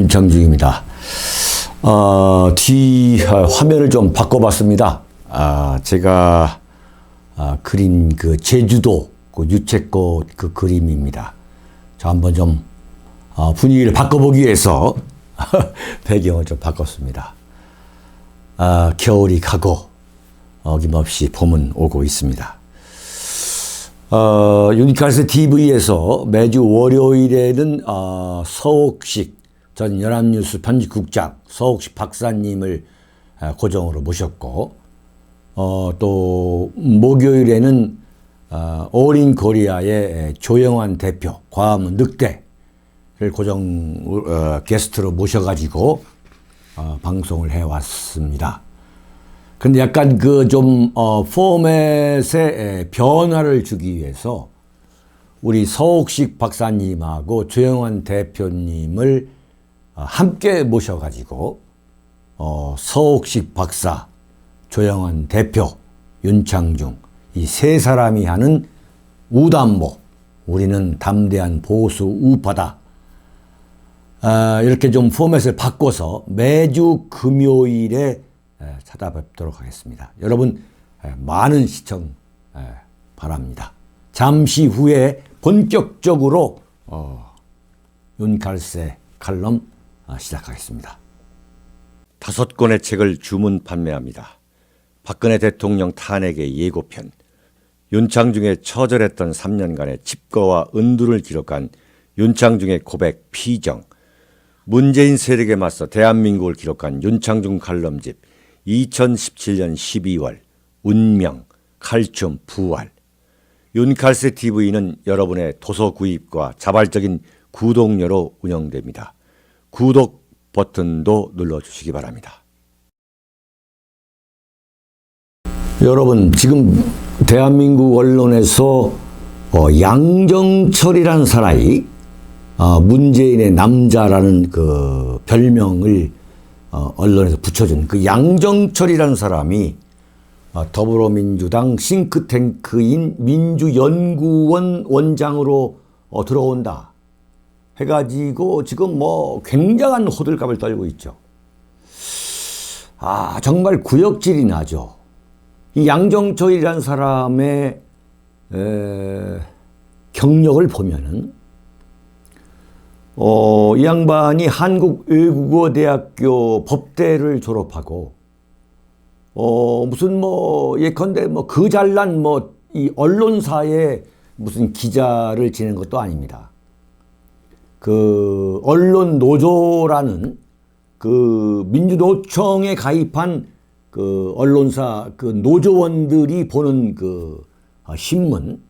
윤창중입니다. 어, 뒤 어, 화면을 좀 바꿔봤습니다. 아, 제가 아, 그린 그 제주도 그 유채꽃 그 그림입니다. 자, 한번 좀 어, 분위기를 바꿔보기 위해서 배경을 좀 바꿨습니다. 아, 겨울이 가고 어김없이 봄은 오고 있습니다. 어, 유니칼스 TV에서 매주 월요일에는 어, 서옥식 전 연합뉴스 편집국장 서옥식 박사님을 어, 고정으로 모셨고 어, 또 목요일에는 어, 올인 코리아의 조영환 대표 과학문 늑대를 고정 어, 게스트로 모셔가지고 어, 방송을 해왔습니다. 근데 약간 그 좀 어, 포맷에 변화를 주기 위해서 우리 서옥식 박사님하고 조영환 대표님을 어, 함께 모셔가지고 어, 서옥식 박사, 조영환 대표, 윤창중 이 세 사람이 하는 우담보 우리는 담대한 보수 우파다. 아, 이렇게 좀 포맷을 바꿔서 매주 금요일에 에, 찾아뵙도록 하겠습니다. 여러분 에, 많은 시청 에, 바랍니다. 잠시 후에 본격적으로 어, 윤칼세 칼럼 아, 시작하겠습니다. 다섯 권의 책을 주문 판매합니다. 박근혜 대통령 탄핵의 예고편, 윤창중의 처절했던 3년간의 칩거와 은두를 기록한 윤창중의 고백 피정, 문재인 세력에 맞서 대한민국을 기록한 윤창중 칼럼집 2017년 12월 운명 칼춤 부활 윤칼세 TV는 여러분의 도서 구입과 자발적인 구독료로 운영됩니다. 구독 버튼도 눌러주시기 바랍니다. 여러분 지금 대한민국 언론에서 어, 양정철이라는 사람이 어, 문재인의 남자라는 그 별명을 어, 언론에서 붙여준 그 양정철이라는 사람이 어, 더불어민주당 싱크탱크인 민주연구원 원장으로 어, 들어온다 해가지고 지금 뭐 굉장한 호들갑을 떨고 있죠. 아 정말 구역질이 나죠. 이 양정철이라는 사람의 에, 경력을 보면은 어, 이 양반이 한국외국어대학교 법대를 졸업하고 어, 무슨 뭐 예컨대 뭐 그 잘난 뭐 이 언론사에 무슨 기자를 지낸 것도 아닙니다. 그 언론 노조라는 그 민주노총에 가입한 그 언론사 그 노조원들이 보는 그 어, 신문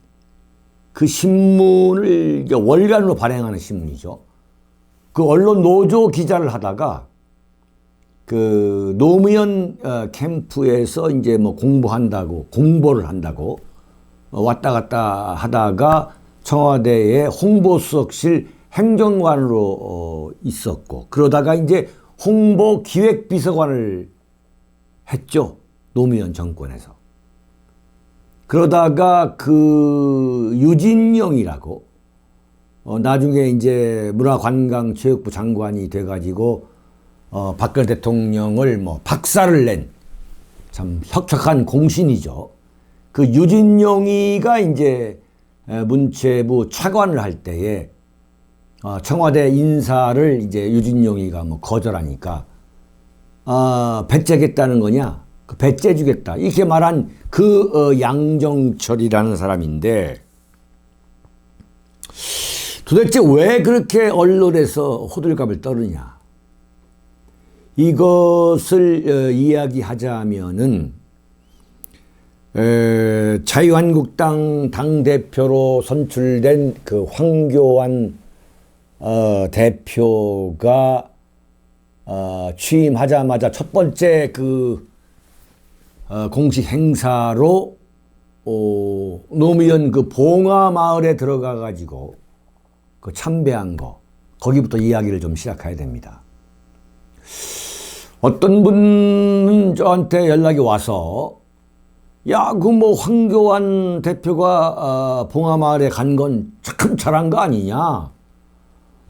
그 신문을 월간으로 발행하는 신문이죠. 그 언론 노조 기자를 하다가 그 노무현 어, 캠프에서 이제 뭐 공부한다고 공보를 한다고 어, 왔다 갔다 하다가 청와대의 홍보수석실 행정관으로 있었고 그러다가 이제 홍보 기획비서관을 했죠. 노무현 정권에서. 그러다가 그 유진영이라고 어, 나중에 이제 문화관광체육부 장관이 돼가지고 어, 박근혜 대통령을 뭐 박살을 낸 참 혁혁한 공신이죠. 그 유진영이가 이제 문체부 차관을 할 때에 어, 청와대 인사를 이제 유진영이가 뭐 거절하니까 아, 배째겠다는 거냐? 그 배째 주겠다. 이렇게 말한 그 어, 양정철이라는 사람인데 도대체 왜 그렇게 언론에서 호들갑을 떠느냐? 이것을 어, 이야기하자면은 에, 자유한국당 당대표로 선출된 그 황교안 어, 대표가 어, 취임하자마자 첫 번째 그 어, 공식 행사로 어, 노무현 그 봉화 마을에 들어가 가지고 그 참배한 거 거기부터 이야기를 좀 시작해야 됩니다. 어떤 분은 저한테 연락이 와서 야, 그 뭐 황교안 대표가 어, 봉화 마을에 간 건 참 잘한 거 아니냐?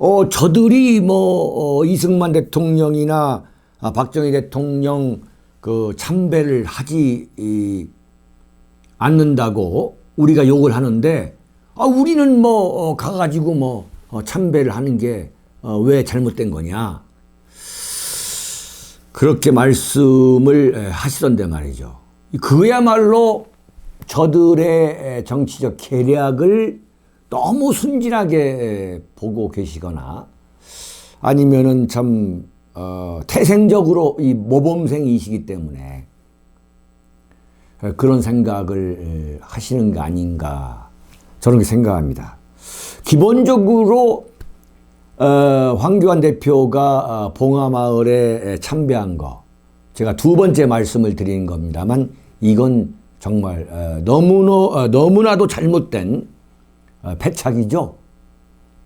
어, 저들이 뭐, 어, 이승만 대통령이나 아, 박정희 대통령 그 참배를 하지 이, 않는다고 우리가 욕을 하는데, 아, 우리는 뭐, 어, 가가지고 뭐, 어, 참배를 하는 게, 어, 왜 잘못된 거냐. 그렇게 말씀을 에, 하시던데 말이죠. 그야말로 저들의 정치적 계략을 너무 순진하게 보고 계시거나 아니면은 참 어, 태생적으로 이 모범생이시기 때문에 그런 생각을 하시는 거 아닌가 저는 그렇게 생각합니다. 기본적으로 어, 황교안 대표가 어, 봉하마을에 참배한 거 제가 두 번째 말씀을 드리는 겁니다만 이건 정말 어, 너무나 어, 너무나도 잘못된 어, 패착이죠.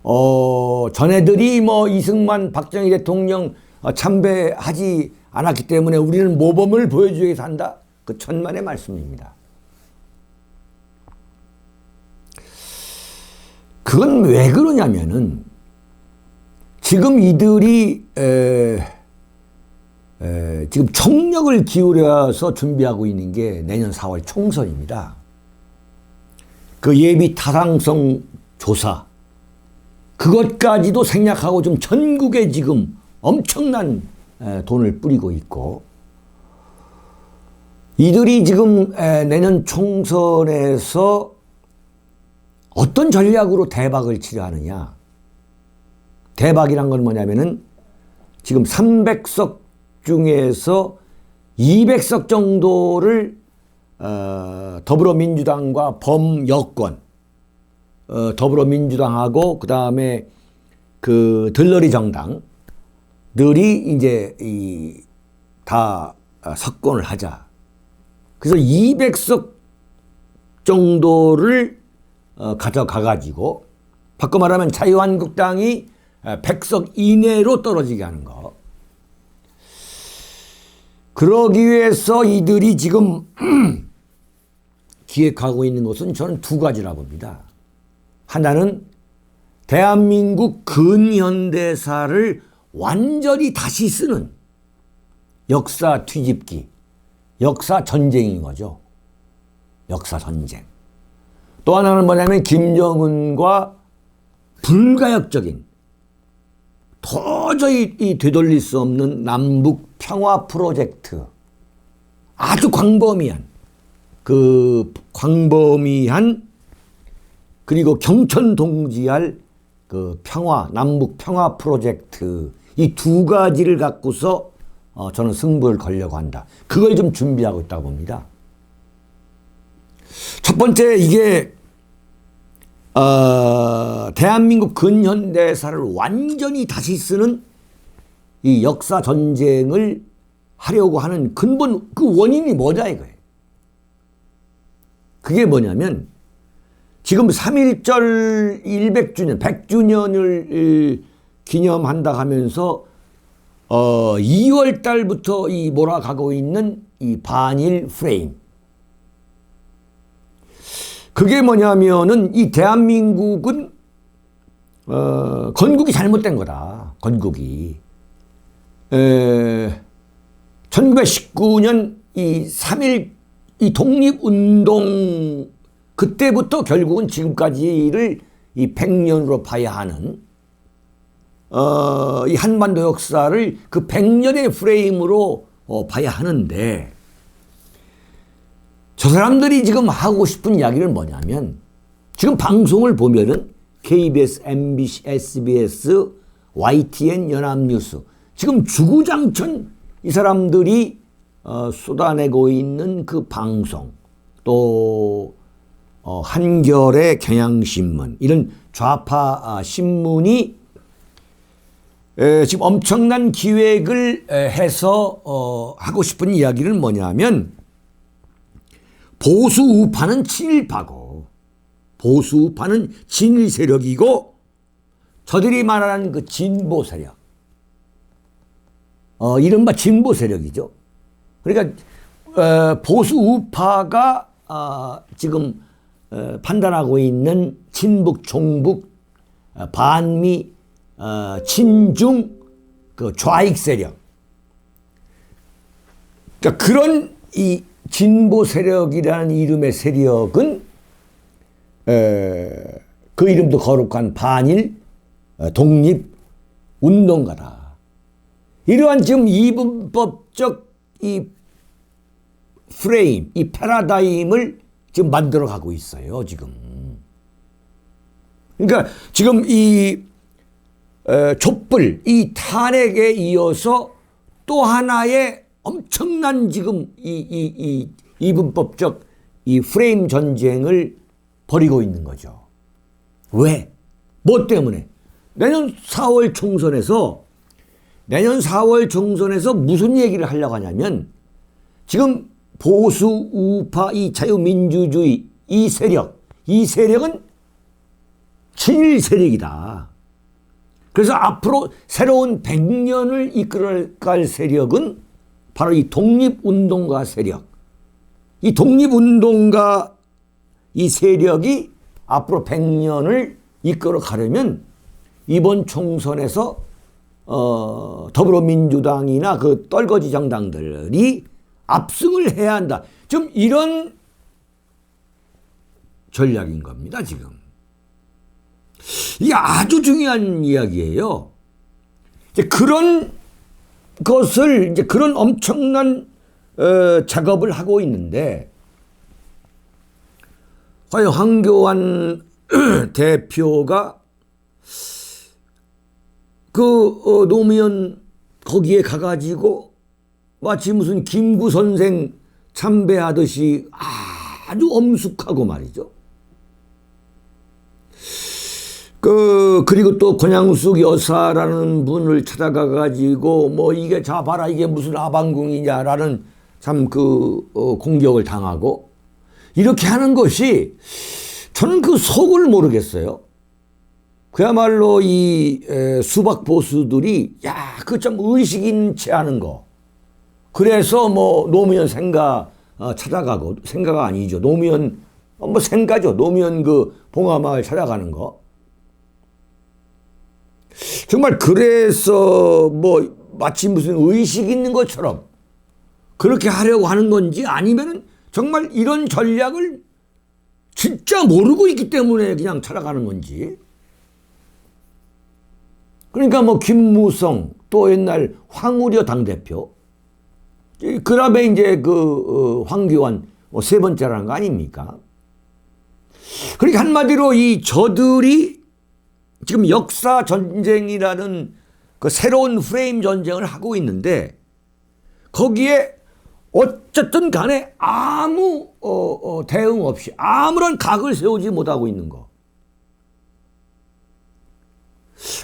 어, 전애들이 뭐 이승만 박정희 대통령 어, 참배하지 않았기 때문에 우리는 모범을 보여주기 위해서 한다. 그 천만의 말씀입니다. 그건 왜 그러냐면은 지금 이들이 에, 에, 지금 총력을 기울여서 준비하고 있는 게 내년 4월 총선입니다. 그 예비 타당성 조사 그것까지도 생략하고 좀 전국에 지금 엄청난 에, 돈을 뿌리고 있고 이들이 지금 에, 내년 총선에서 어떤 전략으로 대박을 치려 하느냐. 대박이란 건 뭐냐면은 지금 300석 중에서 200석 정도를 어, 더불어민주당과 범여권, 어, 더불어민주당하고 그 다음에 그 들러리 정당들이 이제 이 다 석권을 하자. 그래서 200석 정도를 어, 가져가 가지고 바꿔 말하면 자유한국당이 100석 이내로 떨어지게 하는 거. 그러기 위해서 이들이 지금 기획하고 있는 것은 저는 두 가지라고 봅니다. 하나는 대한민국 근현대사를 완전히 다시 쓰는 역사 뒤집기, 역사 전쟁인 거죠. 역사 전쟁. 또 하나는 뭐냐면 김정은과 불가역적인 도저히 이 되돌릴 수 없는 남북 평화 프로젝트. 아주 광범위한, 그 광범위한, 그리고 경천 동지할 그 평화, 남북 평화 프로젝트. 이 두 가지를 갖고서 어, 저는 승부를 걸려고 한다. 그걸 좀 준비하고 있다고 봅니다. 첫 번째, 이게 어, 대한민국 근현대사를 완전히 다시 쓰는 이 역사 전쟁을 하려고 하는 근본 그 원인이 뭐냐 이거예요. 그게 뭐냐면 지금 3.1절 100주년, 100주년을 기념한다 하면서 어 2월 달부터 이 몰아가고 있는 이 반일 프레임. 그게 뭐냐면은 이 대한민국은 어, 건국이 잘못된 거다. 건국이. 에, 1919년 이 3일 이 독립운동 그때부터 결국은 지금까지를 이 100년으로 봐야 하는 어, 이 한반도 역사를 그 100년의 프레임으로 어, 봐야 하는데 저 사람들이 지금 하고 싶은 이야기는 뭐냐면 지금 방송을 보면은 KBS, MBC, SBS, YTN, 연합뉴스 지금 주구장천 이 사람들이 어, 쏟아내고 있는 그 방송 또 어, 한결의 경향신문 이런 좌파 아, 신문이 에, 지금 엄청난 기획을 에, 해서 어, 하고 싶은 이야기는 뭐냐면 보수 우파는 친일파고 보수 우파는 진일 세력이고 저들이 말하는 그 진보 세력 어, 이른바 진보 세력이죠. 그러니까 어, 보수 우파가 어, 지금 어, 판단하고 있는 친북, 종북, 어, 반미 어, 친중 그 좌익 세력. 그러니까 그런 이 진보 세력이라는 이름의 세력은 에, 그 이름도 거룩한 반일 어, 독립 운동가다. 이러한 지금 이분법적 이 프레임, 이 패러다임을 지금 만들어 가고 있어요, 지금. 그러니까 지금 이 에, 촛불, 이 탄핵에 이어서 또 하나의 엄청난 지금 이, 이, 이 이분법적 이 프레임 전쟁을 벌이고 있는 거죠. 왜? 뭐 때문에? 내년 4월 총선에서 내년 4월 총선에서 무슨 얘기를 하려고 하냐면 지금 보수 우파 이 자유민주주의 이 세력 이 세력은 친일 세력이다. 그래서 앞으로 새로운 100년을 이끌어갈 세력은 바로 이 독립운동가 세력. 이 독립운동가 이 세력이 앞으로 100년을 이끌어 가려면 이번 총선에서 어, 더불어민주당이나 그 떨거지 정당들이 압승을 해야 한다. 좀 이런 전략인 겁니다, 지금. 이게 아주 중요한 이야기예요. 이제 그런 것을 이제 그런 엄청난 어, 작업을 하고 있는데 과연 황교안 대표가 그 어, 노무현 거기에 가가지고 마치 무슨 김구 선생 참배하듯이 아주 엄숙하고 말이죠. 그 그리고 또 권양숙 여사라는 분을 찾아가 가지고 뭐 이게 자 봐라 이게 무슨 아방궁이냐라는 참그 어, 공격을 당하고 이렇게 하는 것이 저는 그 속을 모르겠어요. 그야말로 이 에, 수박 보수들이 야그좀 의식인 채 하는 거. 그래서 뭐 노무현 생가 어, 찾아가고 생가가 아니죠. 노무현 어, 뭐 생가죠. 노무현 그 봉화마을 찾아가는 거. 정말 그래서 뭐 마치 무슨 의식 있는 것처럼 그렇게 하려고 하는 건지 아니면은 정말 이런 전략을 진짜 모르고 있기 때문에 그냥 찾아가는 건지. 그러니까 뭐 김무성 또 옛날 황우려 당대표 그 다음에 이제 그 어, 황교안 뭐세 번째라는 거 아닙니까? 그러니까 한마디로 이 저들이 지금 역사 전쟁이라는 그 새로운 프레임 전쟁을 하고 있는데 거기에 어쨌든 간에 아무 어, 어, 대응 없이 아무런 각을 세우지 못하고 있는 거.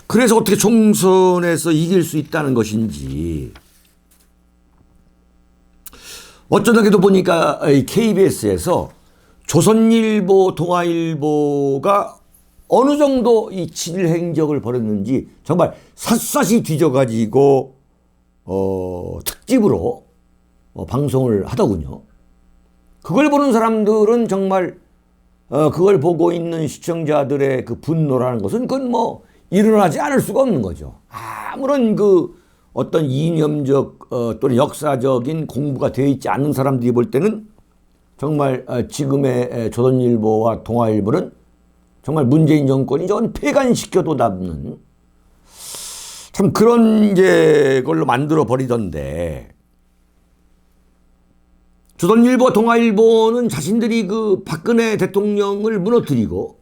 그래서 어떻게 총선에서 이길 수 있다는 것인지 어쩌다게도 보니까 KBS에서 조선일보, 동아일보가 어느 정도 이 친일 행적을 벌였는지 정말 샅샅이 뒤져가지고 어, 특집으로 어, 방송을 하더군요. 그걸 보는 사람들은 정말 어, 그걸 보고 있는 시청자들의 그 분노라는 것은 그건 뭐 일어나지 않을 수가 없는 거죠. 아무런 그 어떤 이념적 어, 또는 역사적인 공부가 되어 있지 않은 사람들이 볼 때는 정말 어, 지금의 조선일보와 동아일보는 정말 문재인 정권이 전 폐간시켜도 남는 참 그런 이제 걸로 만들어 버리던데. 조선일보, 동아일보는 자신들이 그 박근혜 대통령을 무너뜨리고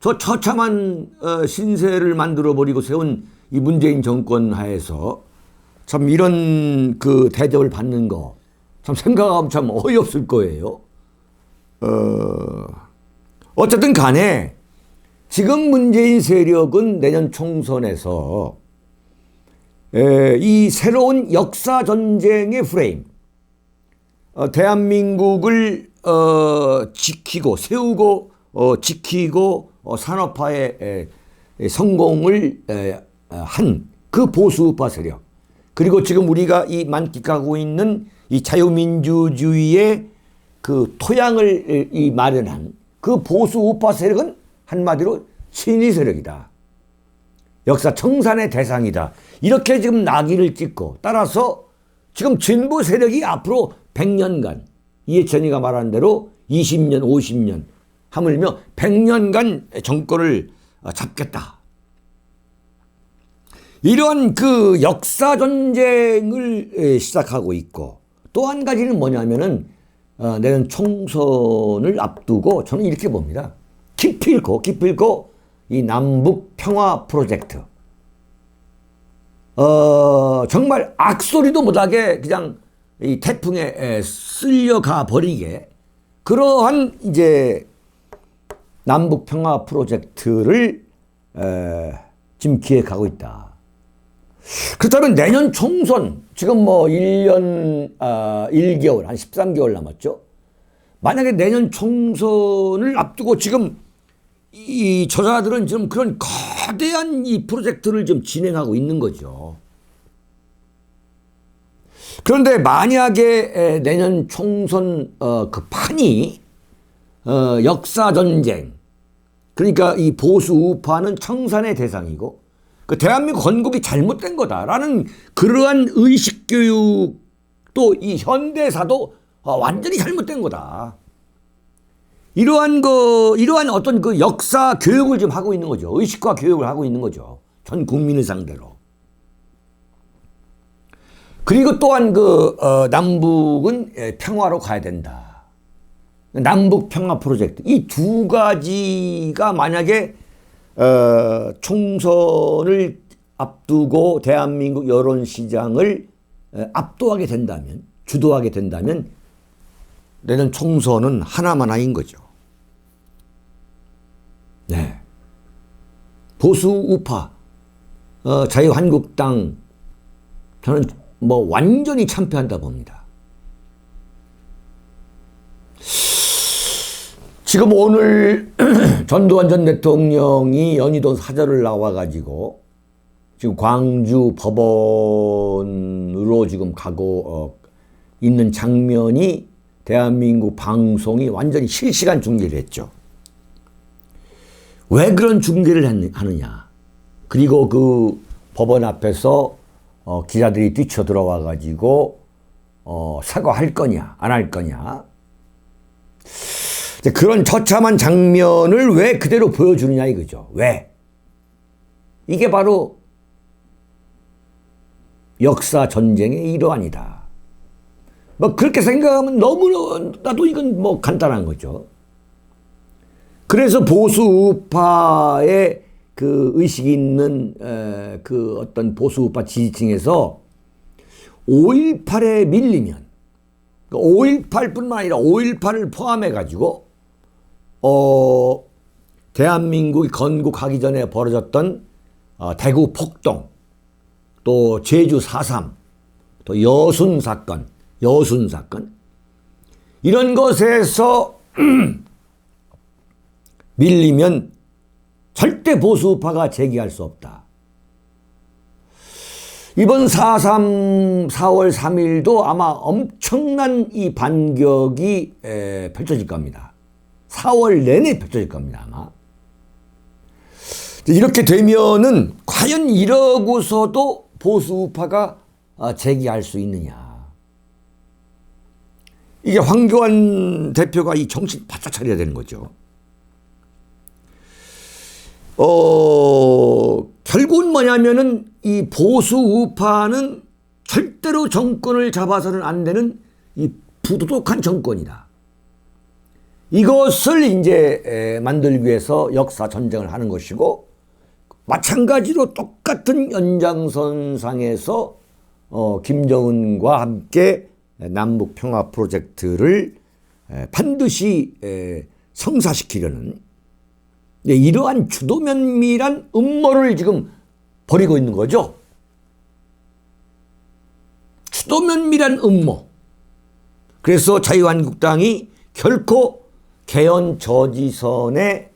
저 처참한 어, 신세를 만들어 버리고 세운 이 문재인 정권 하에서 참 이런 그 대접을 받는 거 참 생각하면 참 어이없을 거예요. 어, 어쨌든 간에 지금 문재인 세력은 내년 총선에서 에, 이 새로운 역사 전쟁의 프레임, 어, 대한민국을 어, 지키고 세우고 어, 지키고 어, 산업화의 에, 에, 성공을 한그 보수우파 세력 그리고 지금 우리가 이 만끽하고 있는 이 자유민주주의의 그 토양을 이 마련한 그 보수 우파 세력은 한마디로 친위 세력이다. 역사 청산의 대상이다. 이렇게 지금 낙인을 찍고 따라서 지금 진보 세력이 앞으로 100년간 이해천이가 말한 대로 20년, 50년 하물며 100년간 정권을 잡겠다. 이러한 그 역사 전쟁을 시작하고 있고 또 한 가지는 뭐냐면은 어, 내년 총선을 앞두고 저는 이렇게 봅니다. 기필코 기필코 이 남북 평화 프로젝트 어 정말 악소리도 못하게 그냥 이 태풍에 쓸려가 버리게 그러한 이제 남북 평화 프로젝트를 에, 지금 기획하고 있다. 그렇다면 내년 총선, 지금 뭐 1년, 아, 1개월, 한 13개월 남았죠? 만약에 내년 총선을 앞두고 지금 이 저자들은 지금 그런 거대한 이 프로젝트를 좀 진행하고 있는 거죠. 그런데 만약에 내년 총선 어, 그 판이 어, 역사 전쟁 그러니까 이 보수 우파는 청산의 대상이고 그 대한민국 건국이 잘못된 거다라는 그러한 의식 교육도 이 현대사도 어, 완전히 잘못된 거다. 이러한 그 이러한 어떤 그 역사 교육을 좀 하고 있는 거죠. 의식화 교육을 하고 있는 거죠. 전 국민을 상대로. 그리고 또한 그 어, 남북은 예, 평화로 가야 된다. 남북 평화 프로젝트 이 두 가지가 만약에 어, 총선을 앞두고 대한민국 여론 시장을 압도하게 된다면 주도하게 된다면 내년 총선은 하나만 하인 거죠. 네. 보수 우파 어, 자유한국당 저는 뭐 완전히 참패한다 봅니다. 지금 오늘 전두환 전 대통령이 연희도 사절을 나와가지고 지금 광주 법원으로 지금 가고 어, 있는 장면이 대한민국 방송이 완전히 실시간 중계를 했죠. 왜 그런 중계를 하느냐. 그리고 그 법원 앞에서 어, 기자들이 뛰쳐 들어와 가지고 어, 사과할 거냐 안 할 거냐 그런 처참한 장면을 왜 그대로 보여주느냐 이거죠. 왜? 이게 바로 역사 전쟁의 일환이다. 뭐 그렇게 생각하면 너무 나도 이건 뭐 간단한 거죠. 그래서 보수 우파의 그 의식이 있는 에, 그 어떤 보수 우파 지지층에서 5.18에 밀리면 5.18뿐만 그러니까 아니라 5.18을 포함해 가지고 어, 대한민국이 건국하기 전에 벌어졌던 어, 대구 폭동, 또 제주 4.3, 또 여순 사건, 여순 사건, 이런 것에서 밀리면 절대 보수파가 제기할 수 없다. 이번 4.3, 4월 3일도 아마 엄청난 이 반격이 에, 펼쳐질 겁니다. 4월 내내 펼쳐질 겁니다, 아마. 이렇게 되면은 과연 이러고서도 보수 우파가 어, 제기할 수 있느냐. 이게 황교안 대표가 이 정신 바짝 차려야 되는 거죠. 어, 결국은 뭐냐면은 이 보수 우파는 절대로 정권을 잡아서는 안 되는 이 부도덕한 정권이다. 이것을 이제 만들기 위해서 역사 전쟁을 하는 것이고 마찬가지로 똑같은 연장선상에서 어, 김정은과 함께 남북 평화 프로젝트를 반드시 성사시키려는 이러한 주도면밀한 음모를 지금 벌이고 있는 거죠. 주도면밀한 음모. 그래서 자유한국당이 결코 개헌 저지선에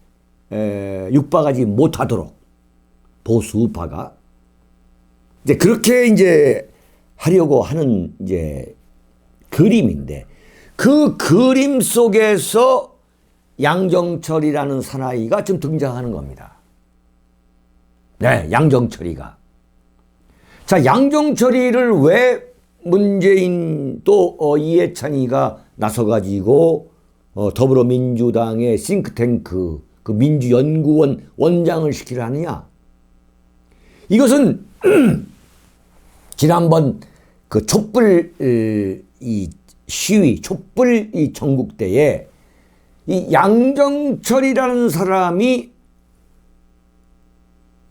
에, 육박하지 못하도록 보수 우파가 이제 그렇게 이제 하려고 하는 이제 그림인데 그 그림 속에서 양정철이라는 사나이가 좀 등장하는 겁니다. 네, 양정철이가. 자, 양정철이를 왜 문재인 또 어, 이해찬이가 나서가지고 어, 더불어민주당의 싱크탱크 그 민주연구원 원장을 시키려 하느냐? 이것은 지난번 그 촛불 이 시위, 촛불 이 전국대에 이 양정철이라는 사람이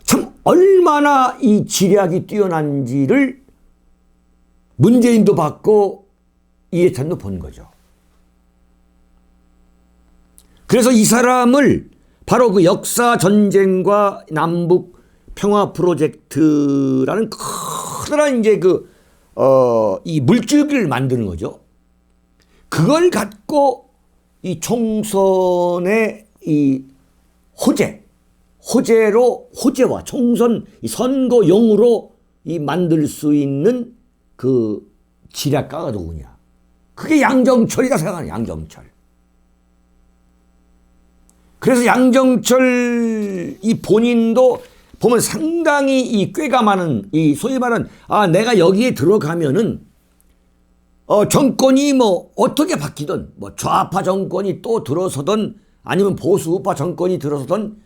참 얼마나 이 지략이 뛰어난지를 문재인도 봤고 이해찬도 본 거죠. 그래서 이 사람을 바로 그 역사 전쟁과 남북 평화 프로젝트라는 커다란 이제 그, 어, 이 물줄기를 만드는 거죠. 그걸 갖고 이 총선의 이 호재, 호재로, 호재와 총선 선거용으로 이 만들 수 있는 그 지략가가 누구냐. 그게 양정철이다 생각하는 양정철. 그래서 양정철 이 본인도 보면 상당히 이 꾀가 많은 이 소위 말하는 아 내가 여기에 들어가면은 어 정권이 뭐 어떻게 바뀌든 뭐 좌파 정권이 또 들어서든 아니면 보수 우파 정권이 들어서든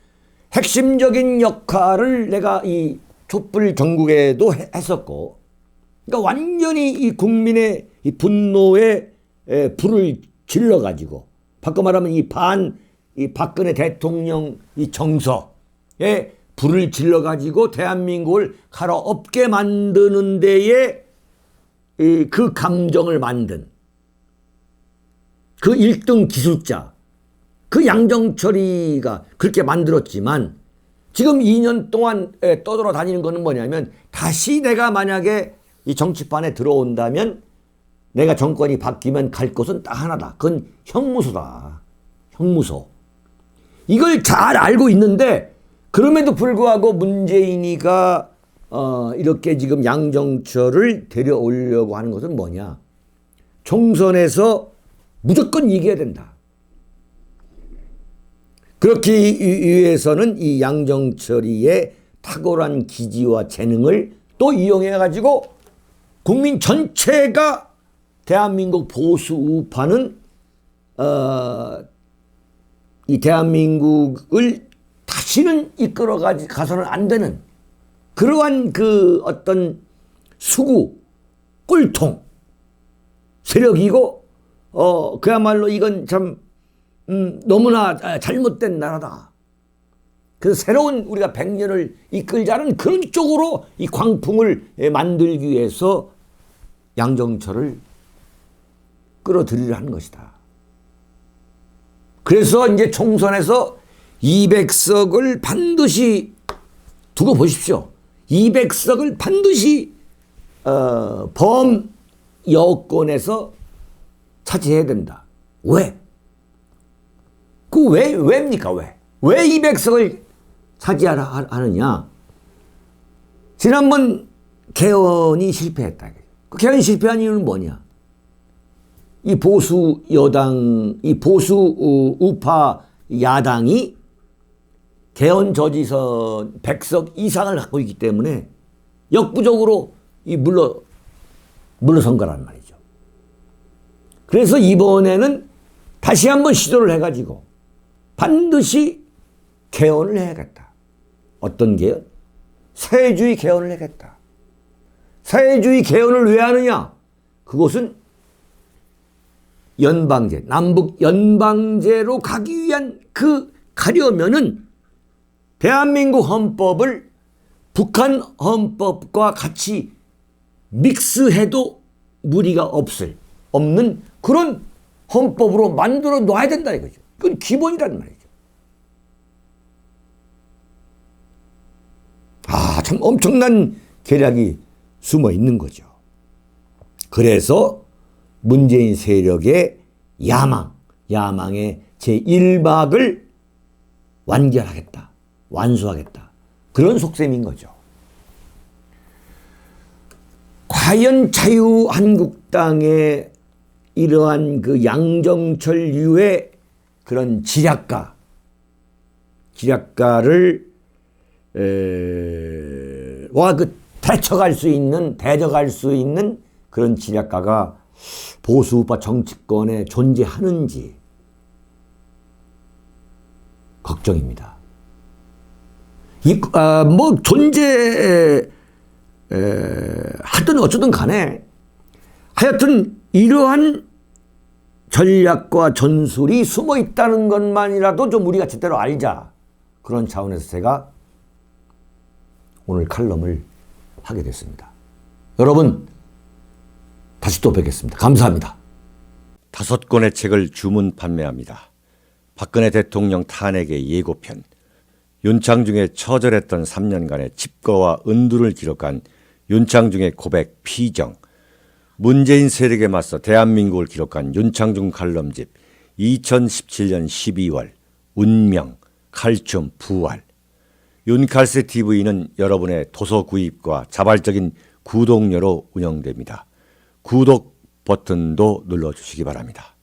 핵심적인 역할을 내가 이 촛불 전국에도 했었고 그러니까 완전히 이 국민의 이 분노에 불을 질러 가지고 바꿔 말하면 이반 이 박근혜 대통령 이 정서에 불을 질러 가지고 대한민국을 갈아 없게 만드는 데에 그 감정을 만든 그 1등 기술자 그 양정철이가 그렇게 만들었지만 지금 2년 동안 떠돌아 다니는 거는 뭐냐면 다시 내가 만약에 이 정치판에 들어온다면 내가 정권이 바뀌면 갈 곳은 딱 하나다. 그건 형무소다. 형무소. 이걸 잘 알고 있는데 그럼에도 불구하고 문재인이가 어 이렇게 지금 양정철을 데려오려고 하는 것은 뭐냐? 총선에서 무조건 이겨야 된다. 그렇기 위해서는 이 양정철이의 탁월한 기지와 재능을 또 이용해 가지고 국민 전체가 대한민국 보수 우파는 어, 이 대한민국을 다시는 이끌어 가서는 안 되는 그러한 그 어떤 수구 꿀통 세력이고 어 그야말로 이건 참 음, 너무나 잘못된 나라다. 그래서 새로운 우리가 백년을 이끌자는 그런 쪽으로 이 광풍을 만들기 위해서 양정철을 끌어들이려 하는 것이다. 그래서 이제 총선에서 200석을 반드시 두고 보십시오. 200석을 반드시 어, 범 여권에서 차지해야 된다. 왜? 그 왜, 왜입니까? 왜? 왜 200석을 차지하느냐? 지난번 개헌이 실패했다. 그 개헌 실패한 이유는 뭐냐? 이 보수 여당, 이 보수 우파 야당이 개헌 저지선 100석 이상을 갖고 있기 때문에 역부족으로 이 물러, 물러선 거란 말이죠. 그래서 이번에는 다시 한번 시도를 해가지고 반드시 개헌을 해야겠다. 어떤 개헌? 사회주의 개헌을 해야겠다. 사회주의 개헌을 왜 하느냐? 그것은 연방제, 남북 연방제로 가기 위한 그 가려면은 대한민국 헌법을 북한 헌법과 같이 믹스해도 무리가 없을, 없는 그런 헌법으로 만들어 놔야 된다 이거죠. 그건 기본이란 말이죠. 아, 참 엄청난 계략이 숨어 있는 거죠. 그래서 문재인 세력의 야망, 야망의 제1막을 완결하겠다. 완수하겠다. 그런 속셈인 거죠. 과연 자유한국당의 이러한 그 양정철류의 그런 지략가, 지략가를 에, 와그 대처할 수 있는 대적할 수 있는 그런 지략가가 보수 우파 정치권에 존재하는지 걱정입니다. 이, 아, 뭐, 존재, 에, 하든 어쩌든 간에 하여튼 이러한 전략과 전술이 숨어 있다는 것만이라도 좀 우리가 제대로 알자. 그런 차원에서 제가 오늘 칼럼을 하게 됐습니다. 여러분, 다시 또 뵙겠습니다. 감사합니다. 다섯 권의 책을 주문 판매합니다. 박근혜 대통령 탄핵의 예고편, 윤창중의 처절했던 3년간의 칩거와 은두를 기록한 윤창중의 고백 피정, 문재인 세력에 맞서 대한민국을 기록한 윤창중 칼럼집 2017년 12월 운명, 칼춤, 부활 윤칼세 TV는 여러분의 도서 구입과 자발적인 구독료로 운영됩니다. 구독 버튼도 눌러주시기 바랍니다.